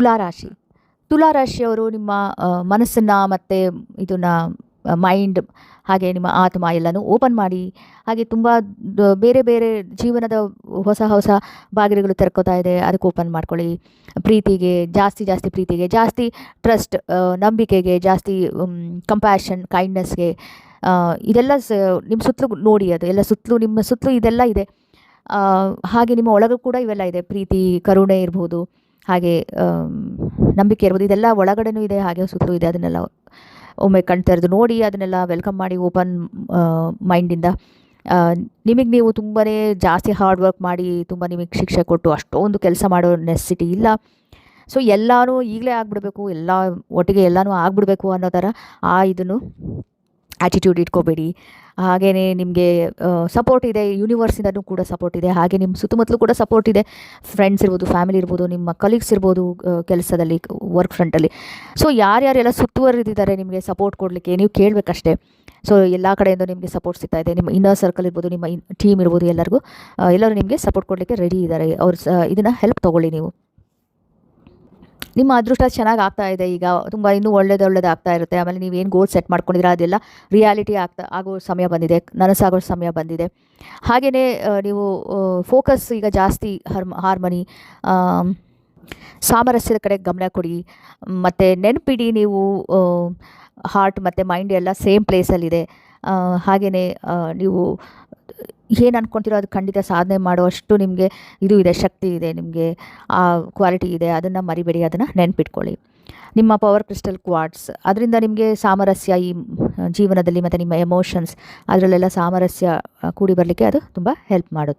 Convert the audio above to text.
ತುಲಾರಾಶಿ. ತುಲಾರಾಶಿಯವರು ನಿಮ್ಮ ಮನಸ್ಸನ್ನು ಮತ್ತು ಇದನ್ನು ಮೈಂಡ್ ಹಾಗೆ ನಿಮ್ಮ ಆತ್ಮ ಎಲ್ಲನೂ ಓಪನ್ ಮಾಡಿ, ಹಾಗೆ ತುಂಬ ಬೇರೆ ಬೇರೆ ಜೀವನದ ಹೊಸ ಹೊಸ ಬಾಗಿಲುಗಳು ತೆರ್ಕೋತಾ ಇದೆ, ಅದಕ್ಕೆ ಓಪನ್ ಮಾಡ್ಕೊಳ್ಳಿ. ಪ್ರೀತಿಗೆ, ಜಾಸ್ತಿ ಜಾಸ್ತಿ ಪ್ರೀತಿಗೆ, ಜಾಸ್ತಿ ಟ್ರಸ್ಟ್ ನಂಬಿಕೆಗೆ, ಜಾಸ್ತಿ ಕಂಪ್ಯಾಷನ್ ಕೈಂಡ್ನೆಸ್ಗೆ ಇದೆಲ್ಲ ಸ ನಿಮ್ಮ ಸುತ್ತಲೂ ನೋಡಿ ಅದು, ಎಲ್ಲ ಸುತ್ತಲೂ, ನಿಮ್ಮ ಸುತ್ತಲೂ ಇದೆಲ್ಲ ಇದೆ. ಹಾಗೆ ನಿಮ್ಮ ಒಳಗೂ ಕೂಡ ಇವೆಲ್ಲ ಇದೆ, ಪ್ರೀತಿ, ಕರುಣೆ ಇರ್ಬೋದು. ಹಾಗೆ ನಂಬಿಕೆ ಇರ್ಬೋದು, ಇದೆಲ್ಲ ಒಳಗಡೆನೂ ಇದೆ, ಹಾಗೆ ಸುತ್ತಲೂ ಇದೆ, ಅದನ್ನೆಲ್ಲ ಒಮ್ಮೆ ಕಣ್ ತೆರೆದು ನೋಡಿ, ಅದನ್ನೆಲ್ಲ ವೆಲ್ಕಮ್ ಮಾಡಿ ಓಪನ್ ಮೈಂಡಿಂದ ನಿಮಗೆ ನೀವು ತುಂಬಾ ಜಾಸ್ತಿ ಹಾರ್ಡ್ ವರ್ಕ್ ಮಾಡಿ, ತುಂಬ ನಿಮಗೆ ಶಿಕ್ಷೆ ಕೊಟ್ಟು ಅಷ್ಟೊಂದು ಕೆಲಸ ಮಾಡೋ ನೆಸಿಟಿ ಇಲ್ಲ. ಸೊ ಎಲ್ಲನೂ ಈಗಲೇ ಆಗಿಬಿಡ್ಬೇಕು, ಎಲ್ಲ ಒಟ್ಟಿಗೆ ಎಲ್ಲನೂ ಆಗಿಬಿಡ್ಬೇಕು ಅನ್ನೋ ಥರ ಆ ಇದನ್ನು ಆ್ಯಟಿಟ್ಯೂಡ್ ಇಟ್ಕೋಬೇಡಿ. ಹಾಗೆಯೇ ನಿಮಗೆ ಸಪೋರ್ಟ್ ಇದೆ ಯೂನಿವರ್ಸಿಂದನೂ ಕೂಡ ಸಪೋರ್ಟ್ ಇದೆ. ಹಾಗೆ ನಿಮ್ಮ ಸುತ್ತಮುತ್ತಲೂ ಕೂಡ ಸಪೋರ್ಟ್ ಇದೆ. ಫ್ರೆಂಡ್ಸ್ ಇರ್ಬೋದು ಫ್ಯಾಮಿಲಿ ಇರ್ಬೋದು, ನಿಮ್ಮ ಕಲೀಗ್ಸ್ ಇರ್ಬೋದು ಕೆಲಸದಲ್ಲಿ ವರ್ಕ್ ಫ್ರಂಟಲ್ಲಿ ಸೊ ಯಾರ್ಯಾರೆಲ್ಲ ಸುತ್ತುವರಿದಿದ್ದಾರೆ ನಿಮಗೆ ಸಪೋರ್ಟ್ ಕೊಡಲಿಕ್ಕೆ, ನೀವು ಕೇಳಬೇಕಷ್ಟೇ. ಸೊ ಎಲ್ಲ ಕಡೆಯಿಂದ ನಿಮಗೆ ಸಪೋರ್ಟ್ ಸಿಗ್ತಾ ಇದೆ. ನಿಮ್ಮ ಇನ್ನರ್ ಸರ್ಕಲ್ ಇರ್ಬೋದು, ನಿಮ್ಮ ಟೀಮ್ ಇರ್ಬೋದು ಎಲ್ಲರಿಗೂ ಎಲ್ಲರೂ ನಿಮಗೆ ಸಪೋರ್ಟ್ ಕೊಡಲಿಕ್ಕೆ ರೆಡಿ ಇದ್ದಾರೆ. ಅವ್ರು ಇದನ್ನು ಹೆಲ್ಪ್ ತೊಗೊಳ್ಳಿ ನೀವು. ನಿಮ್ಮ ಅದೃಷ್ಟ ಚೆನ್ನಾಗಿ ಆಗ್ತಾ ಇದೆ ಈಗ. ತುಂಬ ಇನ್ನೂ ಒಳ್ಳೇದು ಒಳ್ಳೇದು ಆಗ್ತಾ ಇರುತ್ತೆ. ಆಮೇಲೆ ಏನು ಗೋಲ್ ಸೆಟ್ ಮಾಡ್ಕೊಂಡಿದ್ರೆ ಅದೆಲ್ಲ ರಿಯಾಲಿಟಿ ಆಗ್ತಾ, ಆಗೋ ಸಮಯ ಬಂದಿದೆ. ನನಸಾಗೋ ಸಮಯ ಬಂದಿದೆ. ಹಾಗೆಯೇ ನೀವು ಫೋಕಸ್ ಈಗ ಜಾಸ್ತಿ ಹರ್ಮ ಹಾರ್ಮನಿ ಸಾಮರಸ್ಯದ ಕಡೆ ಗಮನ ಕೊಡಿ. ಮತ್ತು ನೆನಪಿಡಿ ನೀವು ಹಾರ್ಟ್ ಮತ್ತು ಮೈಂಡ್ ಎಲ್ಲ ಸೇಮ್ ಪ್ಲೇಸಲ್ಲಿದೆ ಹಾಗೆಯೇ ನೀವು ಏನು ಅಂದ್ಕೊತಿರೋ ಅದು ಖಂಡಿತ ಸಾಧನೆ ಮಾಡುವಷ್ಟು ನಿಮಗೆ ಇದು ಇದೆ, ಶಕ್ತಿ ಇದೆ, ನಿಮಗೆ, ಆ ಕ್ವಾಲಿಟಿ ಇದೆ, ಅದನ್ನು ಮರಿಬೇಡಿ, ಅದನ್ನು ನೆನ್ಪಿಟ್ಕೊಳ್ಳಿ. ನಿಮ್ಮ ಪವರ್ ಕ್ರಿಸ್ಟಲ್ ಕ್ವಾಡ್ಸ್ ಅದರಿಂದ ನಿಮಗೆ ಸಾಮರಸ್ಯ ಈ ಜೀವನದಲ್ಲಿ ಮತ್ತು ನಿಮ್ಮ ಎಮೋಷನ್ಸ್ ಅದರಲ್ಲೆಲ್ಲ ಸಾಮರಸ್ಯ ಕೂಡಿ ಬರಲಿಕ್ಕೆ ಅದು ತುಂಬ ಹೆಲ್ಪ್ ಮಾಡುತ್ತೆ.